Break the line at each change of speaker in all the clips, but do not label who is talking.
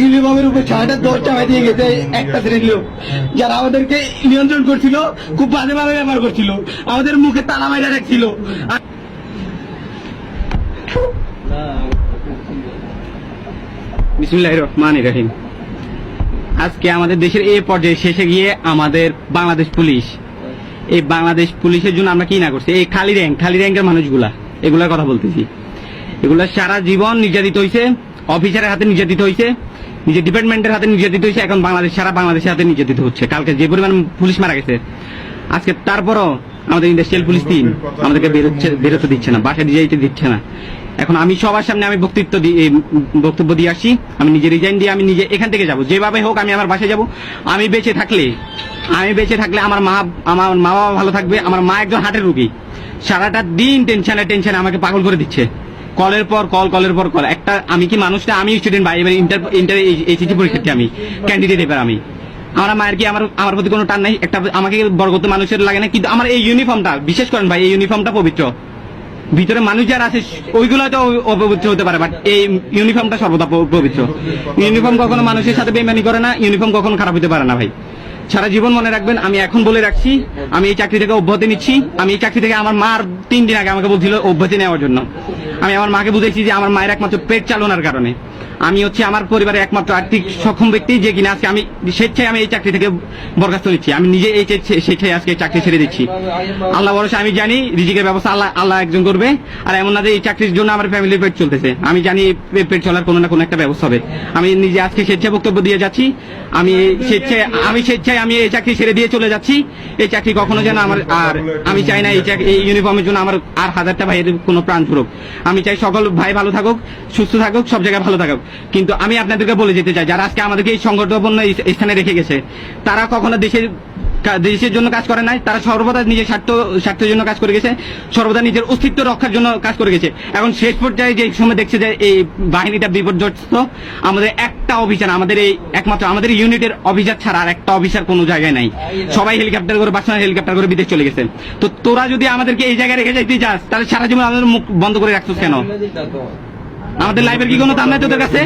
ইউনিফর্মের উপর দিয়ে গেছে, একটা শ্রেণির লোক। যারা আমাদেরকে নিয়ন্ত্রণ করছিল, খুব বাজে ভাবে ব্যবহার করছিল। আমাদের মুখে তালা রাখছিল। আজকে আমাদের দেশের এই পর্যায়ে শেষে গিয়ে আমাদের বাংলাদেশ পুলিশ। এই বাংলাদেশ পুলিশের জন্য আমরা কি না করছি? এই খালি র্যাঙ্ক, খালি র্যাঙ্কের মানুষগুলা, এগুলার কথা বলতেছি। এগুলা সারা জীবন নির্যাতিত হয়েছে অফিসারের হাতে নির্যাতিত হয়েছে নিজের ডিপার্টমেন্টের হাতে নির্যাতিত হয়েছে এখন বাংলাদেশ, সারা বাংলাদেশের হাতে নির্যাতিত হচ্ছে। কালকে যে পরিমাণ পুলিশ মারা গেছে, আজকে তারপরও আমাদের ইন্ডাস্ট্রিয়াল পুলিশ টিম আমাদেরকে বেরোচ্ছে, বেরোতে দিচ্ছে না, বাসায় যেতে দিচ্ছে না। এখন আমি সবার সামনে আমি বক্তৃত্ব বক্তব্য দিয়ে আসি, আমি নিজে রিজাইন দিয়ে আমি নিজে এখান থেকে যাব। যেভাবে হোক আমি আমার বাসায় যাব। আমি বেঁচে থাকলে, আমি বেঁচে থাকলে আমার মা আমার মা বাবা ভালো থাকবে, আমার মা একজন হার্টের রুগী। সারাটা দিন টেনশনে টেনশনে আমাকে পাগল করে দিচ্ছে। কলের পর কল, কলের পর কল। একটা, আমি কি মানুষটা? আমি স্টুডেন্ট ভাই, এবার ইন্টার ইন্টার এইচএসসি পরীক্ষার্থী আমি ক্যান্ডিডেট এবার আমি। আমার মায়ের কি আমার আমার প্রতি কোনো টান নাই? একটা, আমাকে বরগত মানুষের লাগে না? কিন্তু আমার এই ইউনিফর্মটা বিশেষ করেন ভাই, এই ইউনিফর্মটা পবিত্র। ভিতরে মানুষ যারা আছে, ওইগুলো তো অপবিত্র হতে পারে বাট এই ইউনিফর্মটা সর্বদা পবিত্র। ইউনিফর্ম কখনো মানুষের সাথে বেমানি করে না ইউনিফর্ম কখনো খারাপ হতে পারে না ভাই। সারা জীবন মনে রাখবেন, আমি এখন বলে রাখছি, আমি এই চাকরি থেকে অব্যাহতি নিচ্ছি, আমি এই চাকরি থেকে আমার মার তিন দিন আগে আমাকে বলছিল অব্যাহতি নেওয়ার জন্য। আমি আমার মাকে বুঝেছি যে আমার মায়ের একমাত্র পেট চালনার কারণে। আমি হচ্ছে আমার পরিবারের একমাত্র আর্থিক সক্ষম ব্যক্তি যে কিনা আজকে আমি স্বেচ্ছায় আমি এই চাকরি থেকে বরখাস্ত নিচ্ছি আমি নিজে এই স্বেচ্ছায় আজকে চাকরি ছেড়ে দিচ্ছি। আল্লাহ বরসে আমি জানি রিজিকের ব্যবস্থা আল্লাহ আল্লাহ একজন করবে। আর এমন না যে এই চাকরির জন্য আমার ফ্যামিলির পেট চলতেছে। আমি জানি এই পেট চলার কোনো না কোনো একটা ব্যবস্থা হবে। আমি নিজে আজকে স্বেচ্ছায় বক্তব্য দিয়ে যাচ্ছি। আমি স্বেচ্ছায় আমি স্বেচ্ছায় আমি এই চাকরি ছেড়ে দিয়ে চলে যাচ্ছি। এই চাকরি কখনো যেন আমার আর আমি চাই না এই চাক- এই ইউনিফর্মের জন্য আমার আর হাজারটা ভাইয়ের কোনো প্রাণ ফুরুক। আমি চাই সকল ভাই ভালো থাকুক, সুস্থ থাকুক, সব জায়গায় ভালো থাকুক। কিন্তু আমি আপনাদেরকে বলে যেতে চাই, যারা আজকে আমাদেরকে এই সংগঠনপূর্ণ স্থানে রেখে গেছে, তারা কখনো দেশের দেশের জন্য কাজ করে নাই, তারা সর্বদা নিজের স্বার্থ, স্বার্থের জন্য কাজ করে গেছে, সর্বদা নিজের অস্তিত্ব রক্ষার জন্য কাজ করে গেছে। এখন শেষ পর্যায়ে যে সময় দেখছে যে এই বাহিনীটা বিপর্যস্ত, আমাদের একটা অফিসার আমাদের এই একমাত্র আমাদের ইউনিটের অফিসার ছাড়া আর একটা অফিসার কোনো জায়গায় নাই। সবাই হেলিকপ্টার করে পার্সোনাল হেলিকপ্টার করে বিদেশ চলে গেছে। তো তোরা যদি আমাদেরকে এই জায়গায় রেখে যাইতে চাস তাহলে সারা জীবন আমাদের মুখ বন্ধ করে রাখছিস কেন? আমাদের লাইফের কি কোনো দাম নাই তোদের কাছে?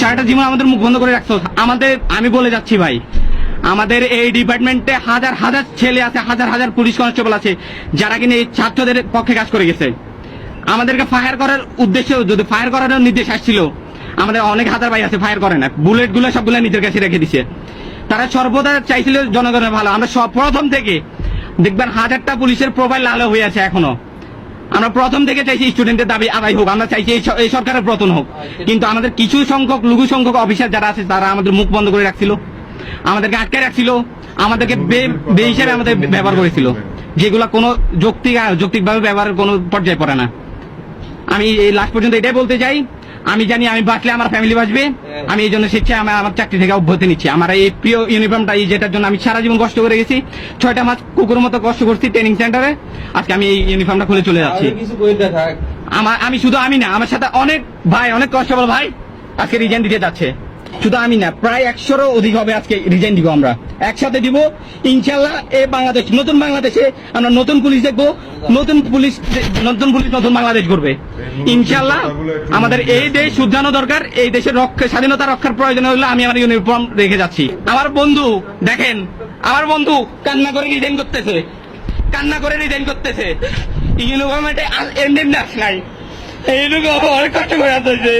সারাটা জীবন আমাদের মুখ বন্ধ করে রাখছো আমাদের, আমি বলে যাচ্ছি ভাই, আমাদের এই ডিপার্টমেন্টে হাজার হাজার ছেলে আছে, হাজার হাজার পুলিশ কনস্টেবল আছে, যারা কিনা এই ছাত্রদের পক্ষে কাজ করে গেছে। আমাদেরকে ফায়ার করার উদ্দেশ্যে, যদি ফায়ার করার নির্দেশ আসছিল আমাদের অনেক হাজার ভাই আছে ফায়ার করে না। বুলেটগুলো সবগুলো নিজের কাছে রেখে দিছে। তারা সর্বদা চাইছিল জনগণের ভালো। আমরা সব প্রথম থেকে দেখবেন হাজারটা পুলিশের প্রোফাইল লাল হয়ে আছে এখনও। আমরা প্রথম থেকে চাইছি স্টুডেন্টের দাবি আদায় হোক। আমরা চাইছি এই সরকারের পতন হোক। কিন্তু আমাদের কিছু সংখ্যক, লঘু সংখ্যক অফিসার যারা আছে, তারা আমাদের মুখ বন্ধ করে রাখছিল। আমাদেরকে আটকে রাখছিল। আমাদেরকে বে বে হিসেবে আমাদের ব্যবহার করেছিল। যেগুলো কোনো যৌক্তিক, যৌক্তিকভাবে ব্যবহারের কোনো পর্যায়ে পড়ে না। আমি এই লাস্ট পর্যন্ত এটাই বলতে চাই। আমি জানি আমি বাঁচলে আমার ফ্যামিলি বাঁচবে। আমি এই জন্য শিখছি আমি আমার চাকরি থেকে অব্যাহতি নিচ্ছি। আমার এই প্রিয় ইউনিফর্মটা এই যেটার জন্য আমি সারা জীবন কষ্ট করে গেছি ছয়টা মাস কুকুর মতো কষ্ট করছি ট্রেনিং সেন্টারে আজকে আমি এই ইউনিফর্মটা খুলে চলে যাচ্ছি। আমার আমি শুধু আমি না আমার সাথে অনেক ভাই অনেক কনস্টেবল ভাই আজকে রিজাইন দিতে যাচ্ছে। শুধু আমি না, প্রায় একশোরও অধিক হবে আজকে রিজাইন দিব আমরা। একসাথে দিব ইনশাল্লাহ এই বাংলাদেশ, নতুন বাংলাদেশে আমরা নতুন পুলিশ দেখব, নতুন পুলিশ নতুন পুলিশ নতুন বাংলাদেশ করবে ইনশাল্লাহ আমাদের এই দেশ শুদ্ধানো দরকার, এই দেশের রক্ষা, স্বাধীনতা রক্ষার প্রয়োজন হলে আমি আমার ইউনিফর্ম রেখে যাচ্ছি। আমার বন্ধু, দেখেন, আমার বন্ধু কান্না করে রিজাইন করতেছে। কান্না করে রিজাইন করতেছে। ইউনিফর্মে এন্ডেন্ডাস নাই। এই লোক অনেক কষ্ট করে আসতেছে।